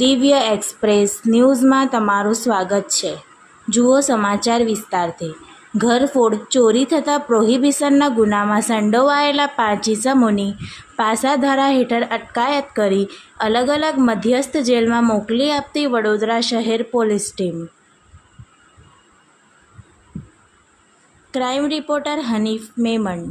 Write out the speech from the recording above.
દિવ્ય એક્સપ્રેસ ન્યૂઝમાં તમારું સ્વાગત છે. જુઓ સમાચાર વિસ્તારથી. ઘરફોડ ચોરી થતાં પ્રોહિબિશનના ગુનામાં સંડોવાયેલા પાંચ ઇસમોની પાસાધારા હેઠળ અટકાયત કરી અલગ અલગ મધ્યસ્થ જેલમાં મોકલી આપતી વડોદરા શહેર police team. Crime reporter Hanif Memon.